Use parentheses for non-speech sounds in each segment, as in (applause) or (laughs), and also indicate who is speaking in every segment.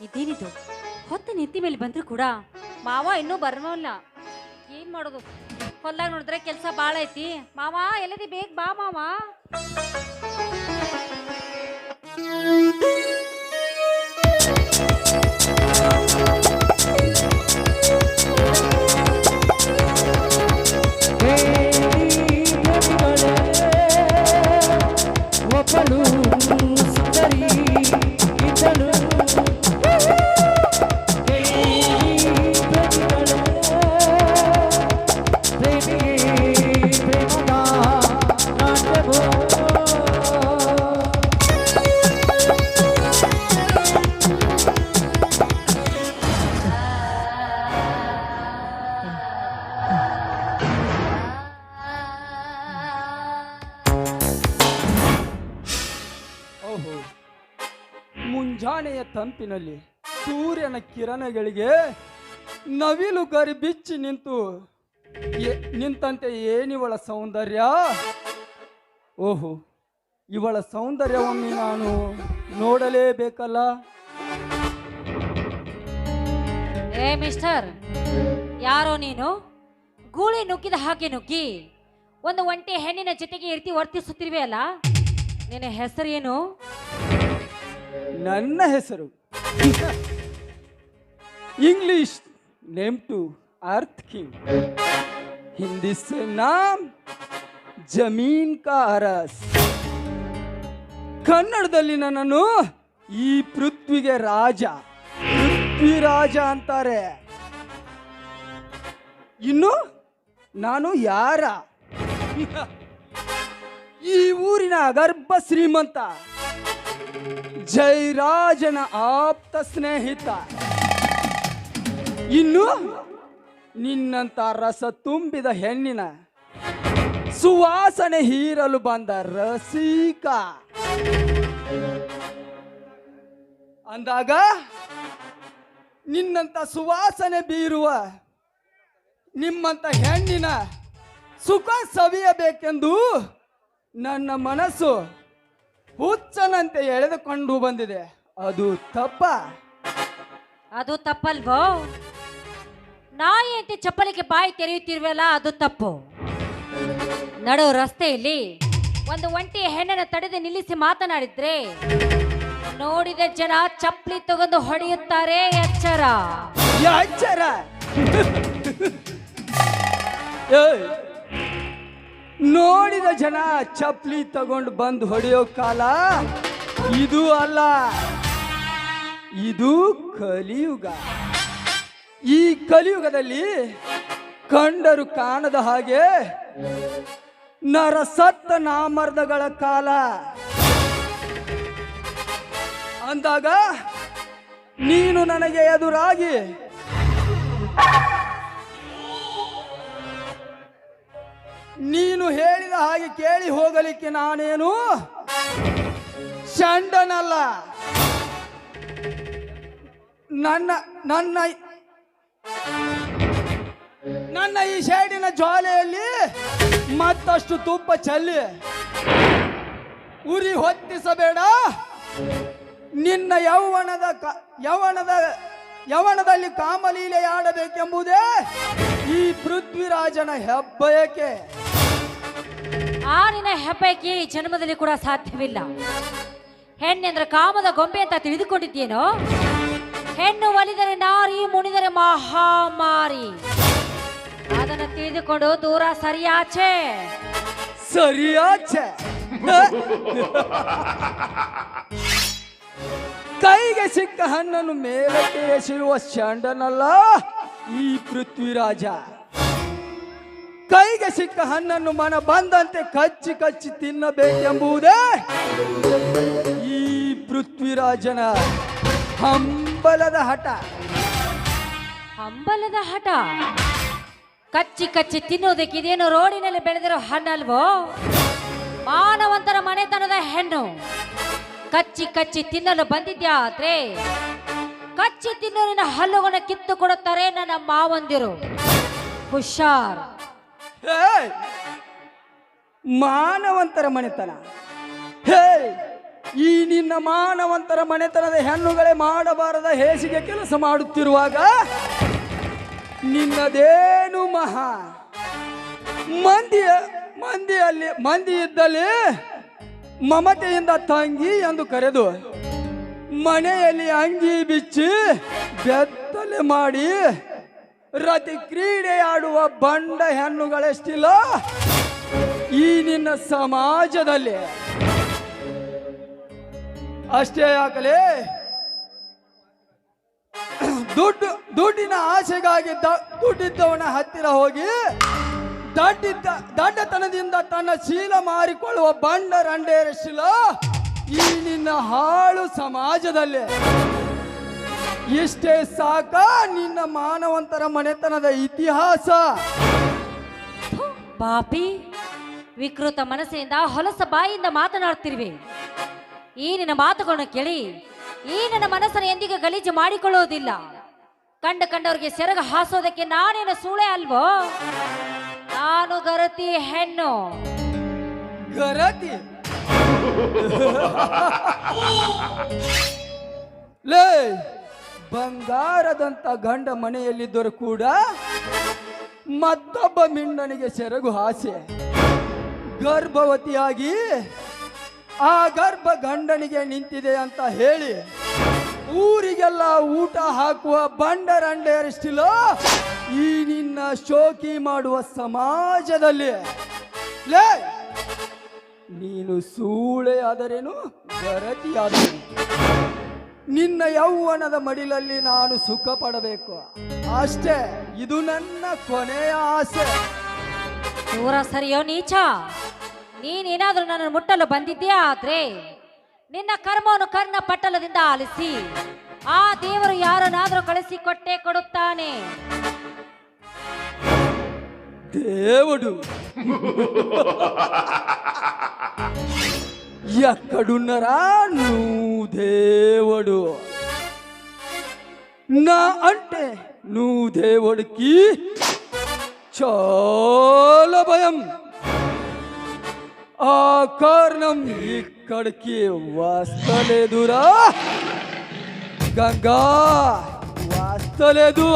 Speaker 1: ಇದೇನಿದು? ಹೊತ್ತ ನೆತ್ತಿ ಮೇಲೆ ಬಂದ್ರು ಕೂಡ ಮಾವ ಇನ್ನೂ ಬರವಲ್ಲ ಏನ್ ಮಾಡೋದು? ಹೊಲ್ದಾಗ ನೋಡಿದ್ರೆ ಕೆಲಸ ಭಾಳ ಐತಿ. ಮಾವ, ಎಲ್ಲದಿ ಬೇಗ ಬಾ ಮಾವ.
Speaker 2: ಒಬ್ಬಳು
Speaker 3: ಮುಂಜಾನೆಯ ತಂಪಿನಲ್ಲಿ ಸೂರ್ಯನ ಕಿರಣಗಳಿಗೆ ನವಿಲು ಗರಿ ಬಿಚ್ಚಿ ನಿಂತು ನಿಂತಂತೆ ಏನಿವಳ ಸೌಂದರ್ಯ? ಓಹೋ, ಇವಳ ಸೌಂದರ್ಯವನ್ನು ನಾನು ನೋಡಲೇಬೇಕಲ್ಲ?
Speaker 1: ಏ ಮಿಸ್ಟರ್, ಯಾರೋ ನೀನು? ಗೂಳಿ ನುಗ್ಗಿದ ಹಾಗೆ ನುಗ್ಗಿ, ಒಂದು ಒಂಟಿ ಹೆಣ್ಣಿನ ಜೊತೆಗೆ ಇರ್ತಿ ರೀತಿ ವರ್ತಿಸುತ್ತಿರುವೆ ಅಲ್ಲ? ನಿನ್ನ ಹೆಸರೇನು?
Speaker 3: ನನ್ನ ಹೆಸರು. English name to earth king Hindi ಸೆ ನಾಮ್ ಜಮೀನ್ ಕಾ ಅರಸ್ ಕನ್ನಡದಲ್ಲಿ ನನ್ನನ್ನು ಈ ಪೃಥ್ವಿಗೆ ರಾಜ ಪೃಥ್ವಿ ರಾಜ ಅಂತಾರೆ ಇನ್ನು ನಾನು ಯಾರ ಈ ಊರಿನ ಗರ್ಭ ಶ್ರೀಮಂತ ಜಯರಾಜನ ಆಪ್ತ ಸ್ನೇಹಿತ. ಇನ್ನು ನಿನ್ನಂತ ರಸ ತುಂಬಿದ ಹೆಣ್ಣಿನ ಸುವಾಸನೆ ಹೀರಲು ಬಂದ ರಸಿಕ. ಅಂದಾಗ ನಿನ್ನಂತ ಸುವಾಸನೆ ಬೀರುವ ನಿಮ್ಮಂತ ಹೆಣ್ಣಿನ ಸುಖ ಸವಿಯಬೇಕೆಂದು ನನ್ನ ಮನಸ್ಸು ಹುಚ್ಚನಂತೆ ಎಳೆದುಕೊಂಡು ಬಂದಿದೆ. ಅದು ತಪ್ಪ.
Speaker 1: ಅದು ತಪ್ಪಲ್ವೋ? ನಾಯಿ ಅಂತ ಚಪ್ಪಲಿಗೆ ಬಾಯಿ ತೆರೆಯುತ್ತಿರುವಲ್ಲ ಅದು ತಪ್ಪು. ನಡು ರಸ್ತೆಯಲ್ಲಿ ಒಂದು ಒಂಟಿ ಹೆಣ್ಣನ್ನು ತಡೆದು ನಿಲ್ಲಿಸಿ ಮಾತನಾಡಿದ್ರೆ ನೋಡಿದ ಜನ ಚಪ್ಪಲಿ ತಗೊಂಡು ಹೊಡೆಯುತ್ತಾರೆ ಎಚ್ಚರ.
Speaker 3: ಎಚ್ಚರ. (laughs) ನೋಡಿದ ಜನ ಚಪ್ಲಿ ತಗೊಂಡು ಬಂದು ಹೊಡೆಯೋ ಕಾಲ ಇದು ಅಲ್ಲ. ಇದು ಕಲಿಯುಗ. ಈ ಕಲಿಯುಗದಲ್ಲಿ ಕಂಡರು ಕಾಣದ ಹಾಗೆ ನರಸತ್ತ ನಾಮರ್ದಗಳ ಕಾಲ. ಅಂದಾಗ ನೀನು ನನಗೆ ಎದುರಾಗಿ ನೀನು ಹೇಳಿದ ಹಾಗೆ ಕೇಳಿ ಹೋಗಲಿಕ್ಕೆ ನಾನೇನು? ಚಂಡನಲ್ಲ. ನನ್ನ ನನ್ನ ನನ್ನ ಈ ಶೇಡಿನ ಜ್ವಾಲೆಯಲ್ಲಿ ಮತ್ತಷ್ಟು ತುಪ್ಪ ಚೆಲ್ಲಿ, ಉರಿ ಹೊತ್ತಿಸಬೇಡ. ನಿನ್ನ ಯೌವನದ ಯೌವನದ, ಯೌವನದಲ್ಲಿ ಕಾಮಲೀಲೆ ಆಡಬೇಕೆಂಬುದೇ ಈ ಪೃಥ್ವಿರಾಜನ ಹೆಬ್ಬಯಕೆ.
Speaker 1: ಆ ನಿನ್ನ ಈ ಜನ್ಮದಲ್ಲಿ ಕೂಡ ಸಾಧ್ಯವಿಲ್ಲ. ಹೆಣ್ಣೆಂದ್ರೆ ಕಾಮದ ಗೊಂಬೆ ಅಂತ ತಿಳಿದುಕೊಂಡಿದ್ದೇನೋ? ಹೆಣ್ಣು ಒಲಿದರೆ ನಾರಿ ಮುಣಿದರೆ ಮಹಾಮಾರಿ. ಅದನ್ನು ತಿಳಿದುಕೊಂಡು ದೂರ ಸರಿಯಾಚೆ.
Speaker 3: ಸರಿಯಾಚೆ. ಕೈಗೆ ಸಿಕ್ಕ ಹಣ್ಣನ್ನು ಮೇಲಕ್ಕೆ ಎಸೆಯುವ ಚಂಡನಲ್ಲ ಈ ಪೃಥ್ವಿರಾಜ. ಕೈಗೆ ಸಿಕ್ಕ ಹಣ್ಣನ್ನು ಮನ ಬಂದಂತೆ ಕಚ್ಚಿ ಕಚ್ಚಿ ತಿನ್ನಬೇಕೆಂಬುದೇ ಈ ಪೃಥ್ವಿರಾಜನ ಹಂಬಲದ ಹಠ.
Speaker 1: ಹಂಬಲದ ಹಠ? ಕಚ್ಚಿ ಕಚ್ಚಿ ತಿನ್ನೋದಕ್ಕೆ ಇದೇನು ರೋಡಿನಲ್ಲಿ ಬೆಳೆದಿರೋ ಹಣ್ಣಲ್ವೋ ಮಾನವಂತರ ಮನೆತನದ ಹೆಣ್ಣು. ಕಚ್ಚಿ ಕಚ್ಚಿ ತಿನ್ನಲು ಬಂದಿದ್ಯಾದ್ರೆ ಕಚ್ಚಿ ತಿನ್ನೋ ನಿನ್ನ ಹಲ್ಲುಗಳನ್ನ ಕಿತ್ತು ಕೊಡುತ್ತಾರೆ ನನ್ನ ಮಾವಂದಿರು. ಹುಷಾರ್.
Speaker 3: ಹೇ! ಮಾನವಂತರ ಮನೆತನ. ಹೇ! ಈ ನಿನ್ನ ಮಾನವಂತರ ಮನೆತನದ ಹೆಣ್ಣುಗಳೇ ಮಾಡಬಾರದ ಹೇಸಿಗೆ ಕೆಲಸ ಮಾಡುತ್ತಿರುವಾಗ ನಿನ್ನದೇನು ಮಹಾ? ಮಂದಿಯ ಮಂದಿಯಲ್ಲಿ ಮಂದಿ ಇದ್ದಲ್ಲಿ ಮಮತೆಯಿಂದ ತಂಗಿ ಎಂದು ಕರೆದು ಮನೆಯಲ್ಲಿ ಅಂಗಿ ಬಿಚ್ಚಿ ಬೆತ್ತಲೆ ಮಾಡಿ ರತಿ ಕ್ರೀಡೆ ಆಡುವ ಬಂಡ ಹೆಣ್ಣುಗಳೆಷ್ಟಿಲ್ಲ? ಈ ನಿನ್ನ ಸಮಾಜದಲ್ಲಿ. ಅಷ್ಟೇ ಆಗಲೇ ದುಡ್ಡು, ದುಡ್ಡಿನ ಆಸೆಗಾಗಿ ದುಡ್ಡಿದ್ದವನ ಹತ್ತಿರ ಹೋಗಿ ದಡ್ಡಿದ್ದ ದಡ್ಡತನದಿಂದ ತನ್ನ ಶೀಲ ಮಾರಿಕೊಳ್ಳುವ ಬಂಡ ರಂಡೇರಿಸಿಲ್ಲ ಈ ನಿನ್ನ ಹಾಳು ಸಮಾಜದಲ್ಲಿ. ಇಷ್ಟೇ ಸಾಕ ನಿನ್ನ ಮಾನವಂತರ ಮನೆತನದ ಇತಿಹಾಸ.
Speaker 1: ಪಾಪಿ. ವಿಕೃತ ಮನಸ್ಸಿನಿಂದ ಹೊಲಸ ಬಾಯಿಂದ ಮಾತನಾಡ್ತಿರುವೆ. ಈ ನಿನ್ನ ಮಾತುಗಳನ್ನು ಕೇಳಿ ಈ ನನ್ನ ಮನಸ್ಸನ್ನು ಎಂದಿಗೂ ಗಲೀಜು ಮಾಡಿಕೊಳ್ಳೋದಿಲ್ಲ ಕಂಡ ಕಂಡವರಿಗೆ ಸೆರಗ ಹಾಸೋದಕ್ಕೆ ನಾನೇನು ಸೂಳೆ ಅಲ್ವೋ? ನಾನು ಗರತಿ ಹೆಣ್ಣು.
Speaker 3: ಗರತಿ? (laughs) ಲೇ ಬಂಗಾರದಂತ ಗಂಡ ಮನೆಯಲ್ಲಿದ್ದರೂ ಕೂಡ ಮತ್ತೊಬ್ಬ ಮಿಂಡನಿಗೆ ಸೆರಗು ಆಸೆ ಗರ್ಭವತಿಯಾಗಿ ಆ ಗರ್ಭ ಗಂಡನಿಗೆ ನಿಂತಿದೆ ಅಂತ ಹೇಳಿ ಊರಿಗೆಲ್ಲ ಊಟ ಹಾಕುವ ಬಂಡರಂಡೆಯರಷ್ಟಿಲ್ಲ, ಈ ನಿನ್ನ ಶೋಕಿ ಮಾಡುವ ಸಮಾಜದಲ್ಲಿ. ಲೇ, ನೀನು ಸೂಳೆ ಆದರೇನು ಗರತಿ ಆದರೇನು ನಿನ್ನ ಯೌವನದ ಮಡಿಲಲ್ಲಿ ನಾನು ಸುಖ ಪಡಬೇಕು ಅಷ್ಟೇ ಇದು ನನ್ನ ಕೊನೆಯ ಆಸೆ
Speaker 1: ದೂರ ಸರಿಯೋ ನೀಚ ನೀನೇನಾದ್ರೂ ನನ್ನನ್ನು ಮುಟ್ಟಲು ಬಂದಿದ್ದೇ ಆದ್ರೆ ನಿನ್ನ ಕರ್ಮವನ್ನು ಕರ್ಣ ಪಟ್ಟಲದಿಂದ ಆಲಿಸಿ ಆ ದೇವರು ಯಾರನ್ನಾದ್ರೂ ಕಳಿಸಿ ಕೊಟ್ಟೆ ಕೊಡುತ್ತಾನೆ
Speaker 3: దేవుడు (laughs) ఎక్కడున్నరా నువ్వు దేవుడు? నా అంటే నువ్వు దేవుడికి చాలా భయం. ఆ కారణం ఇక్కడికి వస్తలేదురా. గంగా వస్తలేదు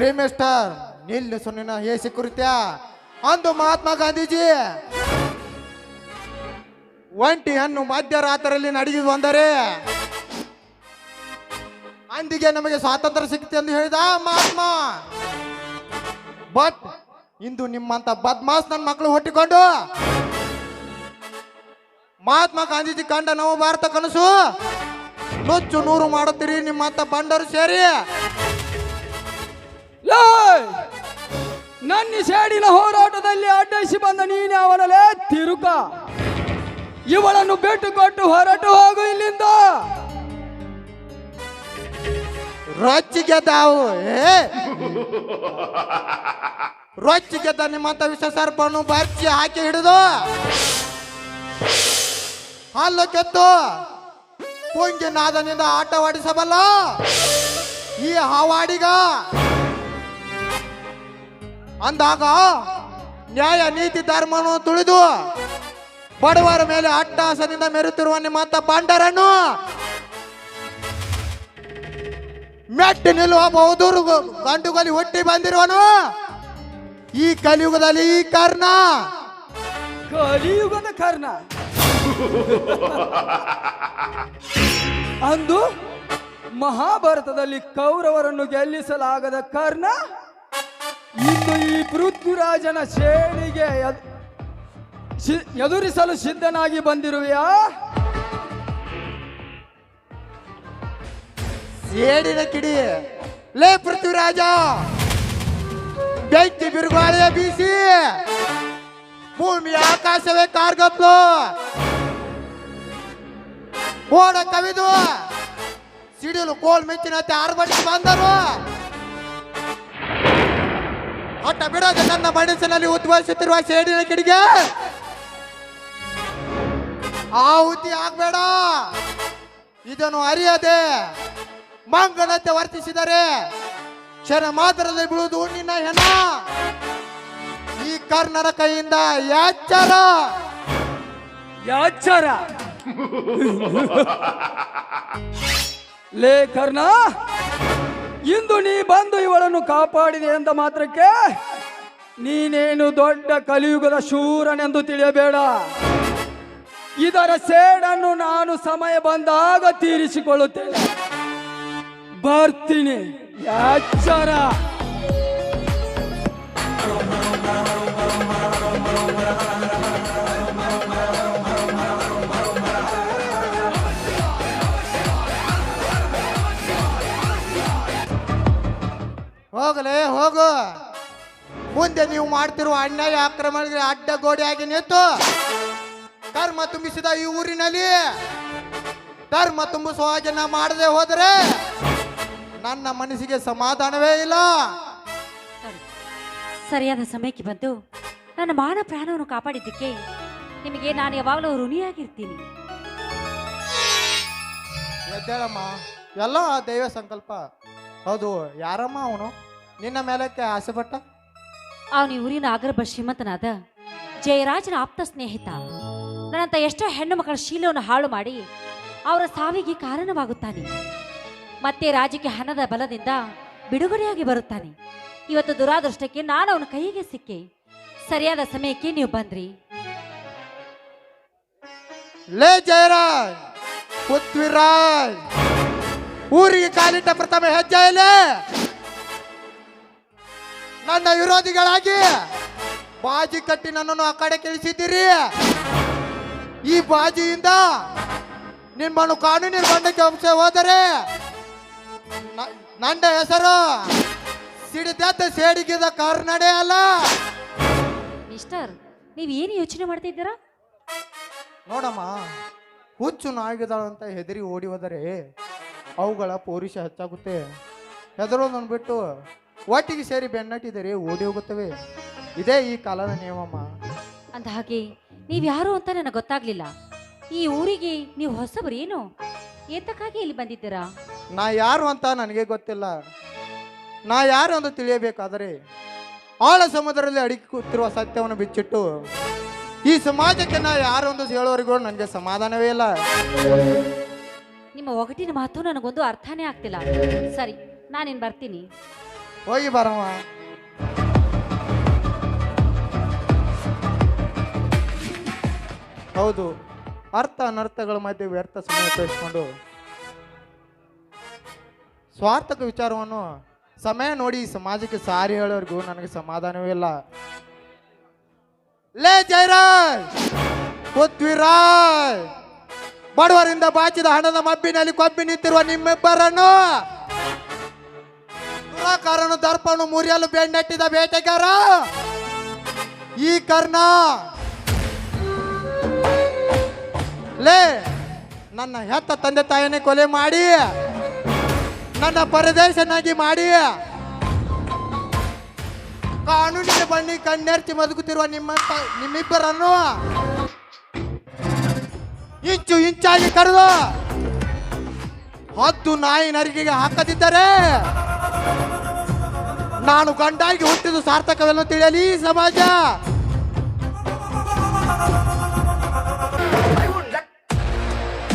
Speaker 4: ರೀ ಮಿಸ್ಟರ್ ನಿಲ್ಲಿಸು ನಿನ್ನ ಹೇಸಿ ಅಂದು ಮಹಾತ್ಮ ಗಾಂಧೀಜಿ, ಒಂಟಿ ಹಣ್ಣು ಮಧ್ಯರಾತ್ರಿಯಲ್ಲಿ ನಡೆಯುವುದು ಅಂದರೆ, ಅಂದಿಗೆ ನಮಗೆ ಸ್ವಾತಂತ್ರ್ಯ ಸಿಗುತ್ತೆ ಎಂದು ಹೇಳಿದ ಮಹಾತ್ಮ. ಬಟ್ ಇಂದು ನಿಮ್ಮಂತ ಬದ್ಮಾಸ್ ನನ್ನ ಮಕ್ಕಳು ಹುಟ್ಟಿಕೊಂಡು, ಮಹಾತ್ಮ ಗಾಂಧೀಜಿ ಕಂಡ ನಾವು ಭಾರತ ಕನಸು, ನುಚ್ಚು ನೂರು ಮಾಡುತ್ತೀರಿ ನಿಮ್ಮಂತ ಬಂಡರು ಸೇರಿ.
Speaker 3: ನನ್ನ ಸೇಡಿನ ಹೋರಾಟದಲ್ಲಿ ಅಡ್ಡಿಸಿ ಬಂದ ನೀನೇ ಅವನಲ್ಲೇ? ತಿರುಕ ಇವಳನ್ನು ಬಿಟ್ಟು ಕೊಟ್ಟು ಹೊರಟು ಹೋಗು ಇಲ್ಲಿಂದ.
Speaker 4: ರೊಚ್ಚಿ ಗೆದ್ದಾವು ಏ? ರೊಚ್ಚಿ ಗೆದ್ದ ನಿಮ್ಮಂತ ವಿಷ ಸರ್ಪನ್ನು ಬರ್ಚಿ ಹಾಕಿ ಹಿಡಿದು. ಹಲ್ಲು ಕೆತ್ತು. ಪುಂಗಿ ನಾದನಿಂದ ಆಟವಾಡಿಸಬಲ್ಲ ಈ ಹಾವಾಡಿಗ. ಅಂದಾಗ ನ್ಯಾಯ, ನೀತಿ ಧರ್ಮವನ್ನು ತುಳಿದು ಬಡವರ ಮೇಲೆ ಅಟ್ಟಾಸದಿಂದ ಮೆರುತ್ತಿರುವ ನಿಮ್ಮಂತ ಪಾಂಡರನ್ನು ಮೆಟ್ಟಿ ನಿಲ್ಲುವ ಬಹುದೂರು ಗಂಡುಗಲಿ ಹುಟ್ಟಿ ಬಂದಿರುವನು. ಈ ಕಲಿಯುಗದಲ್ಲಿ ಈ ಕರ್ಣ.
Speaker 3: ಕಲಿಯುಗದ ಕರ್ಣ. ಅಂದು ಮಹಾಭಾರತದಲ್ಲಿ ಕೌರವರನ್ನು ಗೆಲ್ಲಿಸಲಾಗದ ಕರ್ಣ ಪೃಥ್ವಿರಾಜನ ಸೇಡಿಗೆ ಎದ್- ಶಿ- ಎದುರಿಸಲು ಸಿದ್ಧನಾಗಿ ಬಂದಿರುವೆಯಾ?
Speaker 4: ಸೇಡಿನ ಕಿಡಿ. ಲೇ ಪೃಥ್ವಿರಾಜ! ಬೆಂಕಿ ಬಿರುಗಾಳಿಯ ಬೀಸಿ. ಭೂಮಿ ಆಕಾಶವೇ ಕಾರ್ಗತ್ತು ಓಡ ಕವಿದು. ಸಿಡಿಲು ಕೋಲ್ ಮಿಂಚಿನಂತೆ ಆರ್ಭಟಿಸಿ ಬಂದರು. ಹೊಟ್ಟ ಬಿಡೋದು ನನ್ನ ಮನಸ್ಸಿನಲ್ಲಿ ಉದ್ಭವಿಸುತ್ತಿರುವ ಸೇಡಿನ ಕಿಡಿಗೆ. ಆಹುತಿ ಆಗ್ಬೇಡ. ಇದನ್ನು ಅರಿಯದೆ ಮಂಗನಂತೆ ವರ್ತಿಸಿದರೆ ಕ್ಷಣ ಮಾತ್ರದಲ್ಲಿ ಬೀಳುವುದು ನಿನ್ನ ಹೆಣ. ಈ ಕರ್ಣರ ಕೈಯಿಂದ ಯಾಚಾರ
Speaker 3: ಯಾಚಾರ (laughs) ಲೇ ಕರ್ಣ. ಇಂದು ನೀ ಬಂದು ಇವಳನ್ನು ಕಾಪಾಡಿದೆ ಎಂದ ಮಾತ್ರಕ್ಕೆ ನೀನೇನು ದೊಡ್ಡ ಕಲಿಯುಗದ ಶೂರನೆಂದು ತಿಳಿಯಬೇಡ. ಇದರ ಸೇಡನ್ನು ನಾನು ಸಮಯ ಬಂದಾಗ ತೀರಿಸಿಕೊಳ್ಳುತ್ತೇನೆ. ಬರ್ತೀನಿ. ಯಾಚಾರ
Speaker 4: ಹೋಗಲೇ ಹೋಗು. ಮುಂದೆ ನೀವು ಮಾಡ್ತಿರುವ ಅನ್ಯಾಯ ಆಕ್ರಮಣಗಳಿಗೆ ಅಡ್ಡ ಗೋಡೆಯಾಗಿ ನಿಂತು ಕರ್ಮ ತುಂಬಿಸಿದ ಈ ಊರಿನಲ್ಲಿ ಧರ್ಮ ತುಂಬಿಸುವ ಹಾಗೆ ನಾ ಮಾಡದೆ ಹೋದರೆ ನನ್ನ ಮನಸ್ಸಿಗೆ ಸಮಾಧಾನವೇ ಇಲ್ಲ.
Speaker 1: ಸರಿಯಾದ ಸಮಯಕ್ಕೆ ಬಂದು ನನ್ನ ಮಾನ ಪ್ರಾಣವನ್ನು ಕಾಪಾಡಿದ್ದಕ್ಕೆ ನಿಮಗೆ ನಾನು ಯಾವಾಗಲೂ ಋಣಿಯಾಗಿರ್ತೀನಿ.
Speaker 4: ಎದ್ದೇಳಮ್ಮ ಎಲ್ಲ ದೈವ ಸಂಕಲ್ಪ. ಹೌದು ಯಾರಮ್ಮ ಅವನು? ನಿನ್ನ ಮೇಲಕ್ಕೆ ಆಸೆ ಪಟ್ಟ?
Speaker 1: ಅವನು ಊರಿನ ಅಗರ್ಭ ಶ್ರೀಮಂತನಾದ ಜಯರಾಜನ ಆಪ್ತ ಸ್ನೇಹಿತ. ನನ್ನಂತ ಎಷ್ಟೋ ಹೆಣ್ಣು ಮಕ್ಕಳ ಶೀಲವನ್ನು ಹಾಳು ಮಾಡಿ ಅವರ ಸಾವಿಗೆ ಕಾರಣವಾಗುತ್ತಾನೆ. ಮತ್ತೆ ರಾಜಕೀಯ ಹಣದ ಬಲದಿಂದ ಬಿಡುಗಡೆಯಾಗಿ ಬರುತ್ತಾನೆ. ಇವತ್ತು ದುರಾದೃಷ್ಟಕ್ಕೆ ನಾನು ಅವನ ಕೈಗೆ ಸಿಕ್ಕೆ. ಸರಿಯಾದ ಸಮಯಕ್ಕೆ ನೀವು ಬಂದ್ರಿ.
Speaker 4: ಲೇ ಜಯರಾಜ್ ಪೃಥ್ವಿರಾಜ್ ಊರಿಗೆ ಕಾಲಿಟ್ಟ ಪ್ರಥಮ ಹೆಜ್ಜೆ ನನ್ನ ವಿರೋಧಿಗಳಾಗಿ ಬಾಜಿ ಕಟ್ಟಿ ನನ್ನನ್ನು ಆ ಕಡೆ ಕಳಿಸಿದ್ದೀರಿ ಈ ಬಾಜಿಯಿಂದ ನಿಮ್ಮನ್ನು ಕಾನೂನಿನ ಬಂಡಕ್ಕೆ ಅಂಶ ಹೋದರೆ ನನ್ನ ಹೆಸರು ಸಿಡಿದ ಸೇಡಿಗಿದ ಕರ್ನಾಡೆ ಅಲ್ಲ.
Speaker 1: ಮಿಸ್ಟರ್ ನೀವು ಏನು ಯೋಚನೆ ಮಾಡ್ತಾ ಇದ್ದೀರಾ?
Speaker 4: ನೋಡಮ್ಮ ಹುಚ್ಚು ನಾಯಿಗಿದಳಂತ ಅಂತ ಹೆದರಿ ಓಡಿ ಹೋದರೆ ಅವುಗಳ ಪೌರುಷ ಹೆಚ್ಚಾಗುತ್ತೆ. ಹೆದರೋದನ್ನು ಬಿಟ್ಟು ಒಟ್ಟಿಗೆ ಸೇರಿ ಬೆನ್ನಟ್ಟಿದರೆ ಓಡಿ ಹೋಗುತ್ತವೆ. ಇದೇ ಈ ಕಾಲದ ನಿಯಮಮ್ಮ.
Speaker 1: ಅಂದ ಹಾಗೆ ನೀವು ಯಾರು ಅಂತ ನನಗೆ ಗೊತ್ತಾಗ್ಲಿಲ್ಲ. ಈ ಊರಿಗೆ ನೀವು ಹೊಸಬರೇನು ಏತಕ್ಕಾಗಿ ಇಲ್ಲಿ ಬಂದಿದ್ದೀರಾ?
Speaker 4: ನಾ ಯಾರು ಅಂತ ನನಗೆ ಗೊತ್ತಿಲ್ಲ. ನಾ ಯಾರು ಅಂತ ತಿಳಿಯಬೇಕಾದರೆ ಆಳ ಸಮುದ್ರದಲ್ಲಿ ಅಡಿಕುತ್ತಿರುವ ಕೂತಿರುವ ಸತ್ಯವನ್ನು ಬಿಚ್ಚಿಟ್ಟು ಈ ಸಮಾಜಕ್ಕೆ ನಾ ಯಾರು ಅಂತ ಹೇಳೋರಿಗೂ ನನಗೆ ಸಮಾಧಾನವೇ ಇಲ್ಲ.
Speaker 1: ನಿಮ್ಮ ಒಗಟಿನ ಮಾತು ನನಗೊಂದು ಅರ್ಥನೇ ಆಗ್ತಿಲ್ಲ. ಸರಿ ನಾನಿನ್ ಬರ್ತೀನಿ.
Speaker 4: ಹೋಗಿ ಬರಮ್ಮ. ಹೌದು, ಅರ್ಥ ಅನರ್ಥಗಳ ಮಧ್ಯೆ ವ್ಯರ್ಥ ಸಮಯ ಉಪಯೋಗಿಸ್ಕೊಂಡು ಸ್ವಾರ್ಥಕ ವಿಚಾರವನ್ನು ಸಮಯ ನೋಡಿ ಸಮಾಜಕ್ಕೆ ಸಾರಿ ಹೇಳೋರಿಗೂ ನನಗೆ ಸಮಾಧಾನವೇ ಇಲ್ಲ. ಲೇ ಜಯರಾಜ್! ಪೃಥ್ವಿರಾಜ್! ಬಡವರಿಂದ ಬಾಚಿದ ಹಣದ ಮಬ್ಬಿನಲ್ಲಿ ಕೊಬ್ಬಿ ನಿಂತಿರುವ ನಿಮ್ಮಿಬ್ಬರನ್ನು ದುರಾಕಾರನು ದರ್ಪನು ಮುರಿಯಲು ಬೆನ್ನಟ್ಟಿದ ಬೇಟೆಗಾರ. ಈ ಕರ್ಣ. ಲೇ, ನನ್ನ ಹೆತ್ತ ತಂದೆ ತಾಯಿನೇ ಕೊಲೆ ಮಾಡಿ. ನನ್ನ ಪರದೇಶನಾಗಿ ಮಾಡಿ. ಕಾನೂನಿನ ಬಣ್ಣಿ ಕಣ್ಣೆರ್ಚಿ ಬದುಕುತ್ತಿರುವ ನಿಮ್ಮ ನಿಮ್ಮಿಬ್ಬರನ್ನು. ಇಂಚು ಇಂಚಾಗಿ ಕರೆದು ಹತ್ತು ನಾಯಿ ನರಿಗೆಗೆ ಹಾಕದಿದ್ದರೆ ನಾನು ಗಂಡಾಗಿ ಹುಟ್ಟಿದ್ದು ಸಾರ್ಥಕವೆಲ್ಲ ತಿಳಿಯಲಿ ಸಮಾಜ.